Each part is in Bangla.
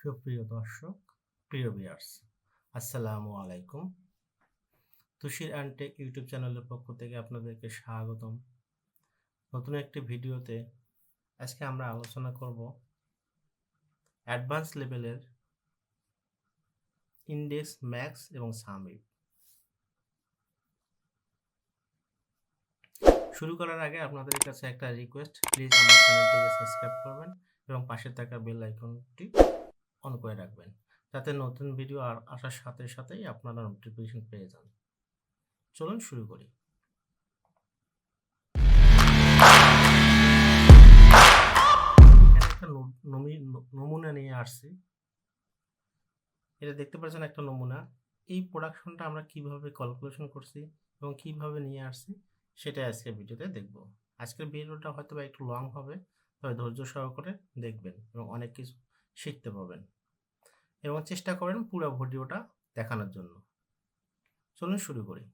সুপ্রিয় দর্শক, প্রিয় বিয়ার্স আসসালামু আলাইকুম। তুষির অ্যান্টেক ইউটিউব চ্যানেলের পক্ষ থেকে আপনাদেরকে স্বাগতম। নতুন একটি ভিডিওতে আজকে আমরা আলোচনা করব অ্যাডভান্স লেভেলের ইন্ডেক্স, ম্যাক্স এবং সামিপ শুরু করার আগে আপনাদের কাছে একটা রিকোয়েস্ট, প্লিজ আমার চ্যানেলটিকে সাবস্ক্রাইব করবেন এবং পাশে থাকা বেল আইকনটি অন করে রাখবেন। যাতে নতুন ভিডিও আর আসার সাথে সাথেই আপনারা নোটিফিকেশন পেয়ে যান। চলুন শুরু করি। একটা নমুনা নিয়ে আসছি। এটা দেখতে পাচ্ছেন একটা নমুনা। এই প্রোডাকশনটা আমরা কীভাবে ক্যালকুলেশন করছি এবং কীভাবে নিয়ে আসছি, সেটাই আজকের ভিডিওতে দেখব। আজকের ভিডিওটা হয়তো বা একটু লং হবে, তবে ধৈর্য সহকারে দেখবেন এবং অনেক কিছু শিখতে পাবেন এবং চেষ্টা করেন পুরো ভিডিওটা দেখানোর জন্য। চলুন শুরু করি।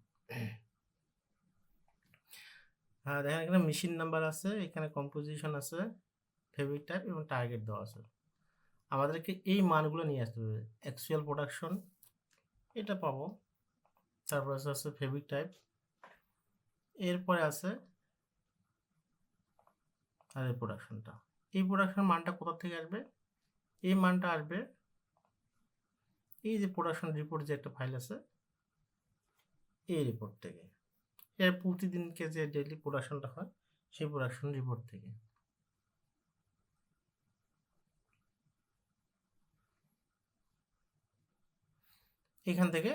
হ্যাঁ দেখেন এখানে মেশিন নাম্বার আছে, এখানে কম্পোজিশন আছে ফেব্রিক টাইপ এবং টার্গেট দেওয়া আছে। আমাদেরকে এই মানগুলো নিয়ে আসতে হবে। অ্যাকচুয়াল প্রোডাকশন এটা পাবো। তারপর আছে আছে ফেব্রিক টাইপ এরপরে আছে আর এই প্রোডাকশনটা এই প্রোডাকশন মানটা কোথা থেকে আসবে? এই মানটা আসবে। এই যে প্রোডাকশন রিপোর্ট যে একটা ফাইল আছে, এই রিপোর্ট থেকে। এর প্রতিদিনকে যে ডেইলি প্রোডাকশনটা হয়, সেই প্রোডাকশন রিপোর্ট থেকে। এখান থেকে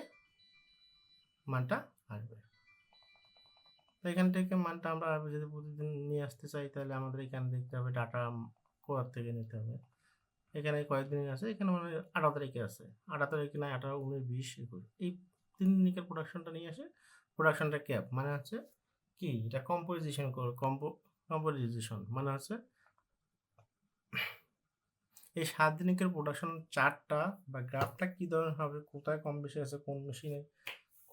মানটা আসবে। এখান থেকে মানটা আমরা যদি প্রতিদিন নিয়ে আসতে চাই, তাহলে আমাদের এখানে দেখতে হবে ডাটা কোয়ার থেকে নিতে হবে। এখানে কয়েকদিন আছে, এখানে মানে আঠারো তারিখে আছে। আঠারো তারিখে নয়, আঠারো, উনিশ, বিশ, একুশ। এই তিন দিনের প্রোডাকশনটা নিয়ে আসে। প্রোডাকশনটা ক্যাপ মানে হচ্ছে কি? এটা কম্পোজিশন কম্পো কম্পোজিশন মানে হচ্ছে এই সাত দিনের প্রোডাকশন চার্টটা বা গ্রাফটা কী ধরনের হবে, কোথায় কম বেশি আছে, কোন মেশিনে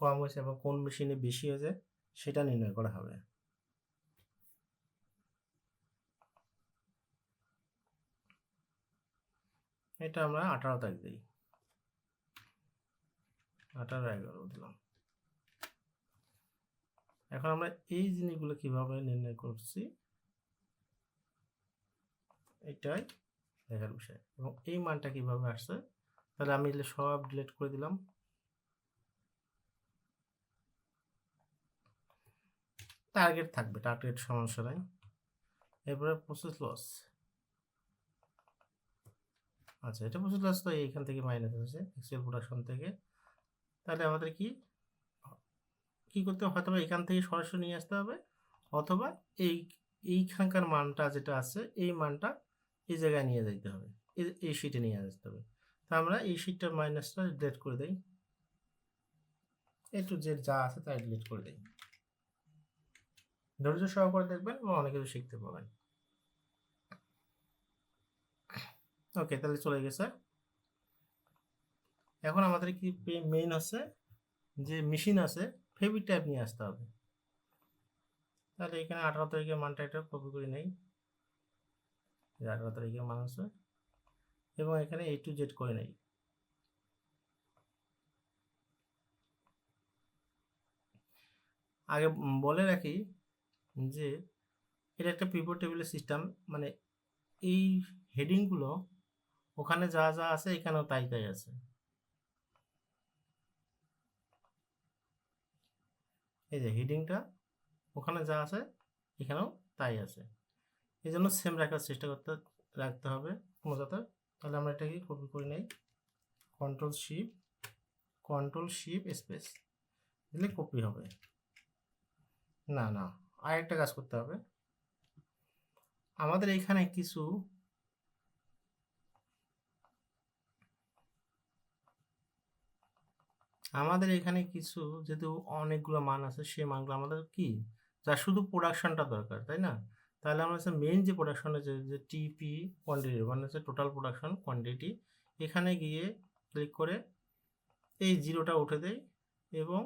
কম হয়েছে বা কোন মেশিনে বেশি হয়েছে, সেটা নির্ণয় করা হবে। এটা আমরা আঠারো তারিখ দিই। আঠারো এগারো দিলাম। এখন আমরা এই জিনিসগুলো কীভাবে নির্ণয় করছি, এটাই দেখার বিষয়। এবং এই মানটা কীভাবে আসছে, তাহলে আমি সব ডিলিট করে দিলাম। টার্গেট থাকবে টার্গেট সমস্যা নাই এরপরে প্রসেস লস আচ্ছা এটা প্রসেস লস তো এইখান থেকে মাইনাস হয়েছে এক্সেল প্রোডাকশন থেকে। তাহলে আমাদের কি? কি করতে হবে? হয়তো এখান থেকে সরাসরি নিয়ে আসতে হবে, অথবা এই, এইখানকার মানটা যেটা আছে, এই মানটা এই জায়গায় নিয়ে যেতে হবে, এই- শিটে নিয়ে আসতে হবে। তা আমরা এই শিটটার মাইনাসটা ডিলিট করে দেই। একটু যে যা আছে তাই ডিলিট করে দেই। ধৈর্য সহকারে দেখবেন এবং অনেক কিছু শিখতে পাবেন ওকে তাহলে চলে গেছে। এখন আমাদের কি মেইন আছে? যে মেশিন আছে ফেব্রিক টাইপ নিয়ে আসতে হবে। তাহলে এখানে আঠারো তারিখের মানটা একটা কপি করে নেই। আঠারো তারিখের মান আছে। এবং এখানে এ টু জেড করে নেই। আগে বলে রাখি যে, এটা একটা পিভট টেবিলের সিস্টেম মানে এই হেডিংগুলো ওখানে যা যা আছে, এখানেও তাই তাই আছে। এই যে হিডিংটা ওখানে যা আছে, এখানেও তাই আছে। এই জন্য সেম রাখার চেষ্টা করতে, রাখতে হবে কোনো যাতে তাহলে আমরা এটাকে কপি করে নেই। Control shift control shift space দিলে কপি হবে। না না, আরেকটা কাজ করতে হবে। আমাদের এখানে কিছু আমাদের এখানে কিছু যেহেতু অনেকগুলো মান আছে, সেই মানগুলো আমাদের কি? যা শুধু প্রোডাকশনটা দরকার, তাই না? তাহলে আমরা হচ্ছে মেন যে প্রোডাকশনের যে যে টিপি কোয়ান্টিটি মানে হচ্ছে টোটাল প্রোডাকশন কোয়ান্টিটি এখানে গিয়ে ক্লিক করে এই জিরোটা উঠে দেই এবং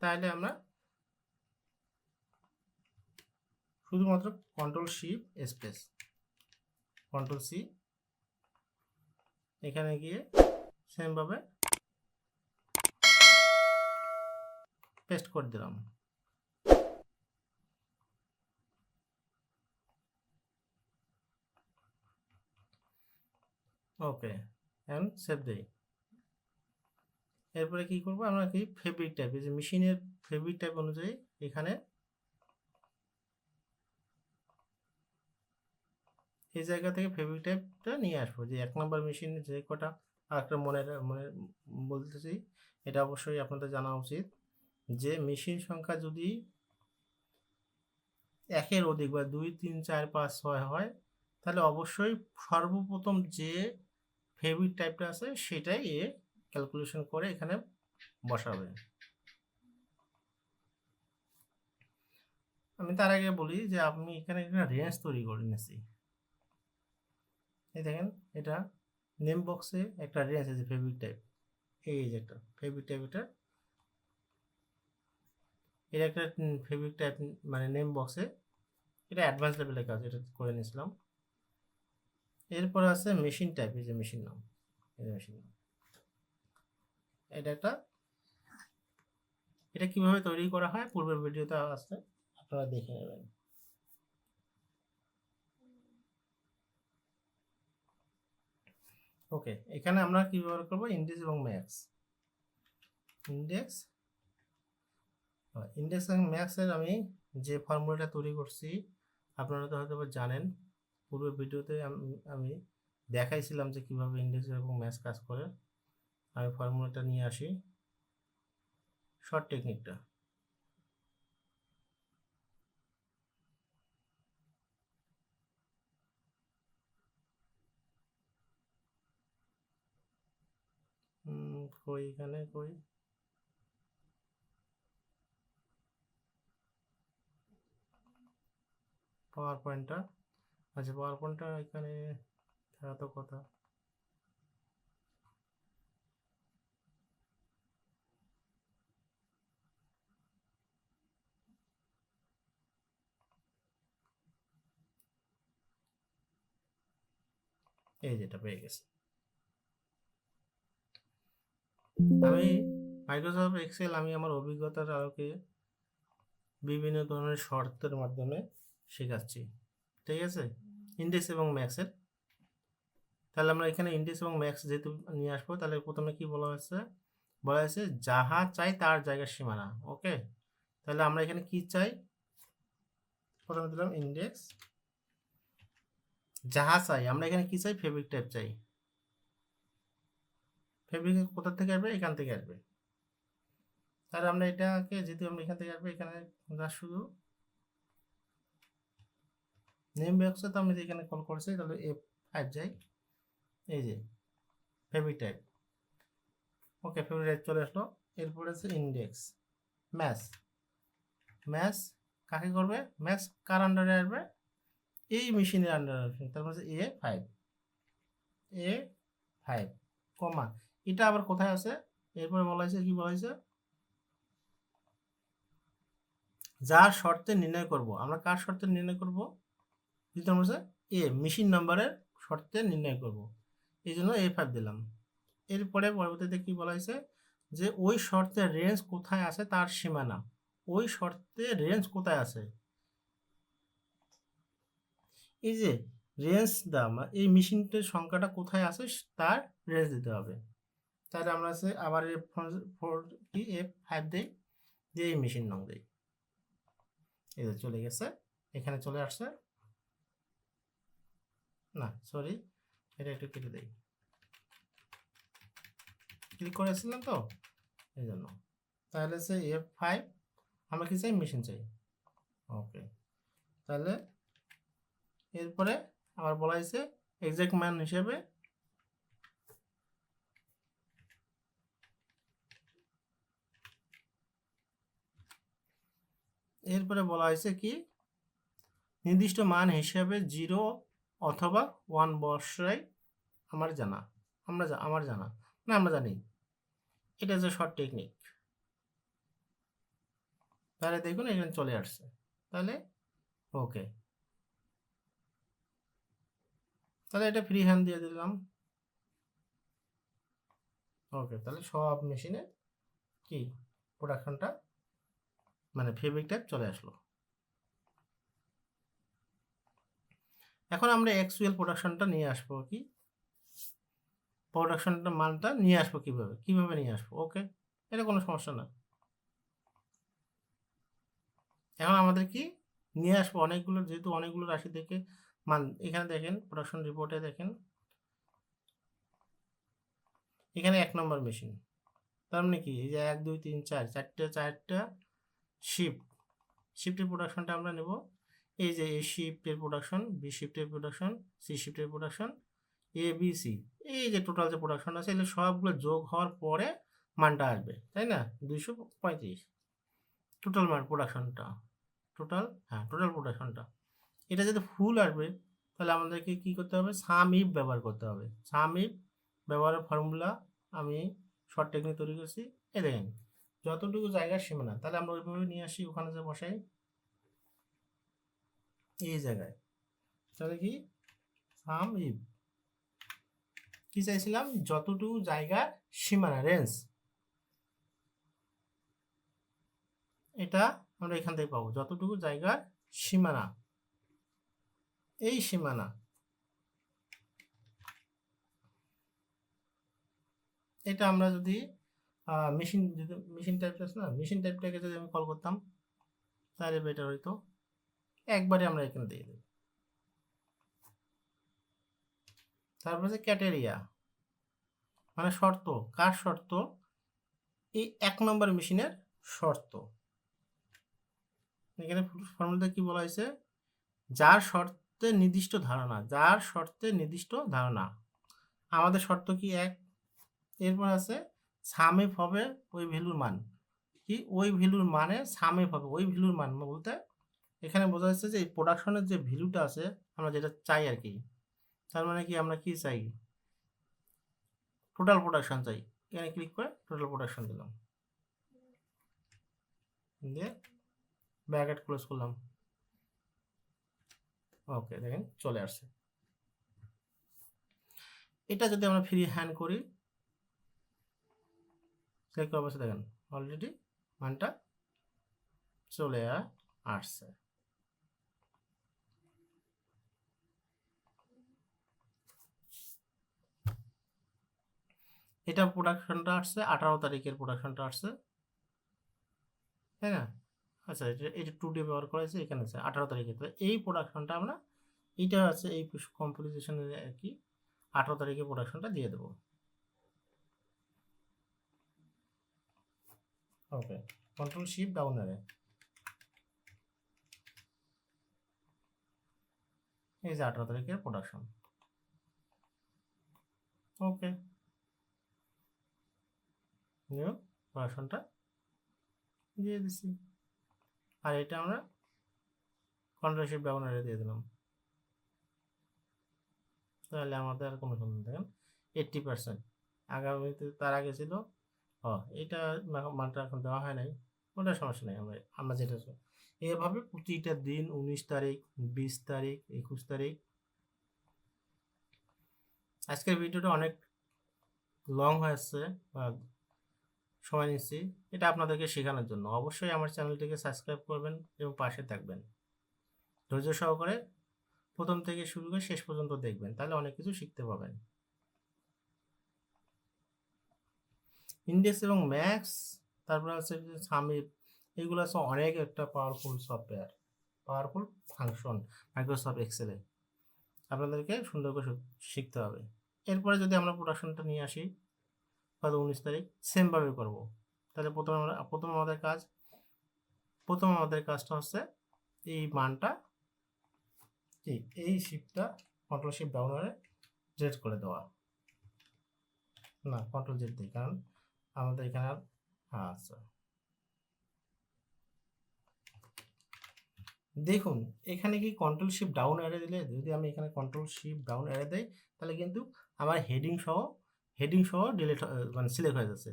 তাহলে আমরা শুধুমাত্র control shift space control C এখানে গিয়ে সেমভাবে পেস্ট করে দিলাম। ওকে অ্যান্ড সেভ দেই। এরপরে কি করব? আমরা কি ফেব্রিক টাইপ এই যে মেশিনের ফেব্রিক টাইপ অনুযায়ী এখানে এই জায়গা থেকে ফেব্রিক টাইপটা নিয়ে আসব। যে এক নম্বর মেশিনে যে কটা, আরেকটা মনে মনে বলতেছি, এটা অবশ্যই আপনাদের জানা উচিত। যে মেশিন সংখ্যা যদি একের অধিক বা দুই, তিন, চার, পাঁচ, ছয় হয়, তাহলে অবশ্যই সর্বপ্রথম যে ফেব্রিক টাইপটা আছে সেটাই এ ক্যালকুলেশন করে এখানে বসাবে। আমি তার আগে বলি যে আমি এখানে একটা রেঞ্জ তৈরি করে নিয়েছি। এই দেখেন, এটা নেম বক্সে একটা রেঞ্জ আছে ফেব্রিক টাইপ এই যে একটা ফেব্রিক টাইপ এটা এটা একটা ফেব্রিক টাইপ মানে নেম বক্সে এটা অ্যাডভান্স লেভেলের কাজ, এটা করে নিয়েছিলাম। এরপর আছে মেশিন টাইপ এই যে মেশিন নাম। এই যে মেশিন নাম। এটা একটা, এটা কীভাবে তৈরি করা হয়, পূর্বের ভিডিওতে আছে আপনারা দেখে নেবেন। ওকে এখানে আমরা কি ব্যবহার করব? ইন্ডেক্স এবং ম্যাক্স ইন্ডেক্স ইন্ডেক্স এবং ম্যাক্সের আমি যে ফর্মুলাটা তৈরি করছি, আপনারা তো হয়তো জানেন পূর্বের ভিডিওতে আমি দেখাইছিলাম যে কীভাবে ইন্ডেক্স এবং ম্যাথ কাজ করে। আমি ফর্মুলাটা নিয়ে আসি। শর্ট টেকনিকটা কই এখানে, কই? পাওয়ার পয়েন্টটা আচ্ছা পাওয়ার পয়েন্টটা এখানে থাকা তো কথা। এই যেটা পেয়ে গেছে। আমি মাইক্রোসফট এক্সেল আমি আমার অভিজ্ঞতার আলোকে বিভিন্ন ধরনের শর্তের মাধ্যমে শেখাচ্ছি, ঠিক আছে? ইন্ডেক্স এবং ম্যাক্সের তাহলে আমরা এখানে ইন্ডেক্স এবং ম্যাক্স যেহেতু নিয়ে আসব, তাহলে প্রথমে কি বলা হয়েছে? বলা হয়েছে যাহা চাই তার জায়গার সীমানা ওকে তাহলে আমরা এখানে কি চাই? প্রথমে দিলাম ইন্ডেক্স যাহা চাই, আমরা এখানে কি চাই? ফেব্রিক টাইপ চাই। ফেব্রিক কোথা থেকে আসবে? এখান থেকে আসবে। তাহলে আমরা এটাকে, যেহেতু আমরা এখান থেকে আসবে, এখানে শুধু নেম বক্সে তো আমি এখানে কল করছি, তাহলে এ ফাইভ যাই। এই যে fabric type okay fabric type চলে আসলো। এরপরে আছে ইন্ডেক্স ম্যাথ ম্যাথ কাকে করবে? ম্যাথ কার আন্ডারে আসবে? এই মেশিনের আন্ডারে আসবে। তার মানে এ ফাইভ এ ফাইভ কমা এটা আবার কোথায় আছে? এরপরে বলা হয়েছে, কি বলা হয়েছে? যার শর্তে নির্ণয় করব। আমরা কার শর্তে নির্ণয় করব? যদি আমরা এ মেশিন নাম্বারের শর্তে নির্ণয় করব। এই জন্য এ ফাইভ দিলাম। এরপরে পরবর্তীতে কি বলা হয়েছে? যে ওই শর্তের রেঞ্জ কোথায় আছে তার সীমানা। ওই শর্তে রেঞ্জ কোথায় আছে? এই যে রেঞ্জ দাম এই মেশিনটার সংখ্যাটা কোথায় আছে তার রেঞ্জ দিতে হবে। তাহলে আমরা আছে আবার ফোর কি? এফ ফাইভ দিই, দিয়ে এই মেশিন নং দিই। এই চলে গেছে, এখানে চলে আসছে। না সরি এটা একটু কেটে দেই। ক্লিক করেছিলাম তো, এই জন্য। তাহলে সে এফ ফাইভ আমরা কি চাই? মেশিন চাই। ওকে তাহলে এরপরে আবার বলা হয়েছে এক্সাক্ট মান হিসেবে এরপরে বলা হয়েছে কি? নির্দিষ্ট মান হিসাবে জিরো অথবা ওয়ান বর্ষাই আমার জানা, আমরা আমার জানা, না, আমরা জানি। এটা হচ্ছে শর্ট টেকনিক তাহলে দেখুন, এখানে চলে আসছে। তাহলে ওকে তাহলে এটা ফ্রি হ্যান্ড দিয়ে দিলাম। ওকে তাহলে সব মেশিনে কি? প্রোডাকশনটা মানে ফেব্রিক টাইপ চলে আসলো। এখন আমরা অ্যাকচুয়াল প্রোডাকশনটা নিয়ে আসব কি? প্রোডাকশনটা মানটা নিয়ে আসব কীভাবে? কীভাবে নিয়ে আসব? ওকে এটা কোনো সমস্যা না। এখন আমাদের কি? নিয়ে আসব অনেকগুলো, যেহেতু অনেকগুলো রাশি থেকে মান, এখানে দেখেন প্রোডাকশন রিপোর্টে দেখেন। এখানে এক নম্বর মেশিন তার মানে কি? এই যে এক, দুই, তিন, চার, চারটে, চারটা শিফট শিফটের প্রোডাকশনটা আমরা নেব। এই যে এ শিফটের প্রোডাকশন বি শিফটের প্রোডাকশন সি শিফটের প্রোডাকশন এ বি সি এই যে টোটাল যে প্রোডাকশন আছে, এগুলো সবগুলো যোগ হওয়ার পরে মানটা আসবে, তাই না? দুইশো পঁয়ত্রিশ। টোটাল মান প্রোডাকশনটা টোটাল হ্যাঁ টোটাল প্রোডাকশনটা এটা যদি ফুল আসবে, তাহলে আমাদেরকে কী করতে হবে? সাম ইফ ব্যবহার করতে হবে। সাম ইফ ব্যবহারের ফর্মুলা আমি শর্ট টেকনিক তৈরি করছি। এ দেখেন, যতটুকু জায়গার সীমানা, তাহলে আমরা ওইভাবে নিয়ে আসি, ওখানে যে বসাই এই জায়গায়। তাহলে কি? সাম ইফ কি চাইছিলাম? যতটুকু জায়গার সীমানা রেঞ্জ এটা আমরা এখান থেকে পাবো। যতটুকু জায়গার সীমানা। এই সীমানা। এটা আমরা যদি মেশিন যদি মেশিন টাইপটা আছে না মেশিন টাইপটাকে যদি আমি কল করতাম, তাহলে বেটার হইতো। একবারে আমরা এখানে দিয়ে দেব। তারপরে যে ক্যাটেরিয়া। মানে শর্ত, কার শর্ত? এই এক নম্বর মেশিনের শর্ত। এখানে ফর্মুলাতে কি বলা হয়েছে? যার শর্তে নির্দিষ্ট ধারণা, যার শর্তে নির্দিষ্ট ধারণা। আমাদের শর্ত কি এক? এরপর আছে সামেফ হবে ওই ভ্যালুর মান। কি? ওই ভ্যালুর মানে সামেফ হবে, ওই ভ্যালুর মান বলতে এখানে বোঝা যাচ্ছে যে এই প্রোডাকশনের যে ভ্যালুটা আছে, আমরা যেটা চাই আর কি, তার মানে কি আমরা কি চাই? টোটাল প্রোডাকশন চাই। এখানে ক্লিক করে টোটাল প্রোডাকশন দিলাম। দিয়ে ব্র্যাকেট ক্লোজ করলাম। ওকে দেখেন চলে আসছে। এটা যদি আমরা ফ্রি হ্যান্ড করি সে কি অবস্থা দেখেন অলরেডি মানটা চলে আসছে। এটা প্রোডাকশনটা আসছে, আঠারো তারিখের প্রোডাকশনটা আসছে। তাই না? আচ্ছা এটা এটা টু ডে ব্যবহার করা হয়েছে, এখানে আছে, আঠারো তারিখে। তো এই প্রোডাকশনটা আমরা এইটা আছে, এই কম্পোজিশনের আর কি, আঠারো তারিখে প্রোডাকশনটা দিয়ে দেবো। ওকে কন্ট্রোল শিপ ডাউন আরে এই যে আঠারো তারিখের প্রোডাকশন ওকে নিউ প্রোডাকশনটা দিয়ে দিছি। আর এটা আমরা কন্ট্রোল শিফট ডাউন দিয়ে দিলাম। তাহলে আমাদের আর কোনো সন্দেহ দেখেন এইট্টি পার্সেন্ট আগামীতে তার আগে ছিল, ও, এটা মানটা এখন দেওয়া হয় নাই। ওটা সমস্যা নেই, আমরা আমরা যেটা এভাবে প্রতিটা দিন উনিশ তারিখ, বিশ তারিখ, একুশ তারিখ। আজকের ভিডিওটা অনেক লং হয়েছে বা সময় নিচ্ছি। এটা আপনাদেরকে শেখানোর জন্য। অবশ্যই আমার চ্যানেলটিকে সাবস্ক্রাইব করবেন এবং পাশে থাকবেন। ধৈর্য সহকারে প্রথম থেকে শুরু করে শেষ পর্যন্ত দেখবেন, তাহলে অনেক কিছু শিখতে পাবেন ইন্ডেক্স এবং ম্যাক্স তারপরে যে সামিট এগুলো আছে অনেক একটা powerful software powerful function Microsoft এক্সেলে আপনাদেরকে সুন্দর করে শিখতে হবে। এরপরে যদি আমরা প্রোডাকশনটা নিয়ে আসি হয়তো উনিশ তারিখ সেমভাবে করব। তাহলে প্রথমে আমরা, প্রথম আমাদের কাজ, প্রথম আমাদের কাজটা হচ্ছে এই মানটা কি এই শিপটা কন্ট্রোল শিপ ডাউনারে জেড করে দেওয়া। না কন্ট্রোল জেড দিই কারণ আমাদের এখানে আচ্ছা দেখুন, এখানে কি কন্ট্রোল শিপ ডাউন এরে দিলে? যদি আমি এখানে কন্ট্রোল শিপ ডাউন এরে দেই, তাহলে কিন্তু আমার হেডিং সহ হেডিং সহ ডিলিট মানে সিলেক্ট হয়ে যাচ্ছে।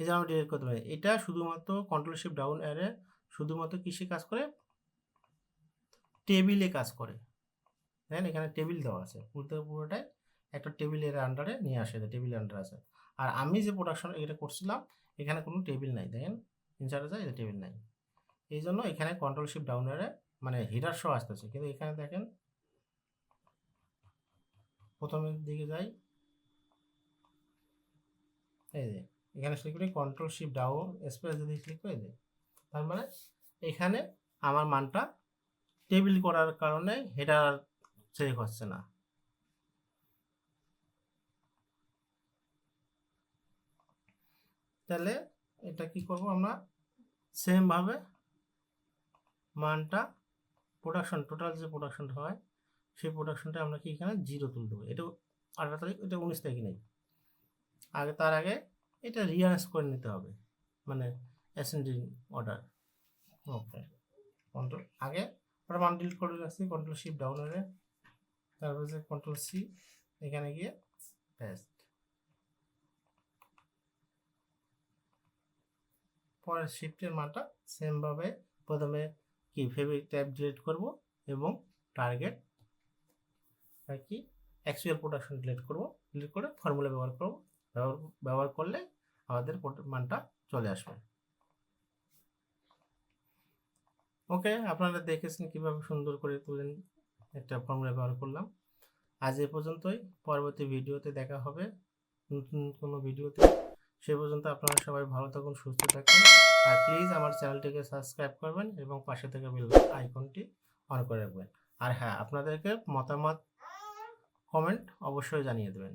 এই যে আমরা ডিলিট করতে পারি, এটা শুধুমাত্র কন্ট্রোল শিপ ডাউন এরে শুধুমাত্র কিসে কাজ করে? টেবিলে কাজ করে। দেখেন এখানে টেবিল দেওয়া আছে। পুরো পুরোটাই একটা টেবিলের আন্ডারে নিয়ে আসে টেবিলের আন্ডারে আছে। আর আমি যে প্রোডাকশন এটা করছিলাম, এখানে কোনো টেবিল নাই। দেখেন ইনসার্টে যায় এটা টেবিল নাই। এই জন্য এখানে কন্ট্রোল শিপ ডাউনারে মানে হিটার শো আসতেছে। কিন্তু এখানে দেখেন, প্রথমের দিকে যাই এই যে, এখানে ক্লিক করি কন্ট্রোল শিপ ডাউন স্পেস যদি ক্লিক করে দিই তার মানে এখানে আমার মানটা টেবিল করার কারণে হেডার সেভ হচ্ছে না। তাহলে এটা কি করব আমরা? সেমভাবে মানটা প্রোডাকশন টোটাল যে প্রোডাকশনটা হয়, সেই প্রোডাকশনটা আমরা কি এখানে জিরো তুলে দেবো। এটা আঠারো তারিখ, এটা উনিশ তারিখ নেই। আগে তার আগে এটা রিয়ারেঞ্জ করে নিতে হবে মানে অ্যাসেন্ডিং অর্ডার ওকে কন্ট্রোল আগে ওটা মান ডিলিট করে রাখছি কন্ট্রোল শিফট ডাউন হয়ে তারপর যে কন্ট্রোল সি এখানে গিয়ে পেস্ট পরের শিফটের মানটা সেমভাবে প্রথমে কি ফেব্রিক ট্যাব ডিলিট করব এবং টার্গেট আর কি অ্যাকচুয়াল প্রোডাকশন ডিলিট করব। ডিলিট করে ফর্মুলা ব্যবহার করব। ব্যবহার করলে আমাদের মানটা চলে আসবে। ওকে, আপনারা দেখেছেন কীভাবে সুন্দর করে তুলেন একটা ফর্মুলা ব্যবহার করলাম। আজ এ পর্যন্তই, পরবর্তী ভিডিওতে দেখা হবে, নতুন কোনো ভিডিওতে। সে পর্যন্ত আপনারা সবাই ভালো থাকুন, সুস্থ থাকুন। আর প্লিজ আমার চ্যানেলটিকে সাবস্ক্রাইব করবেন এবং পাশে থেকে বেল আইকনটি অন করে রাখবেন। আর হ্যাঁ আপনাদেরকে মতামত কমেন্ট অবশ্যই জানিয়ে দেবেন।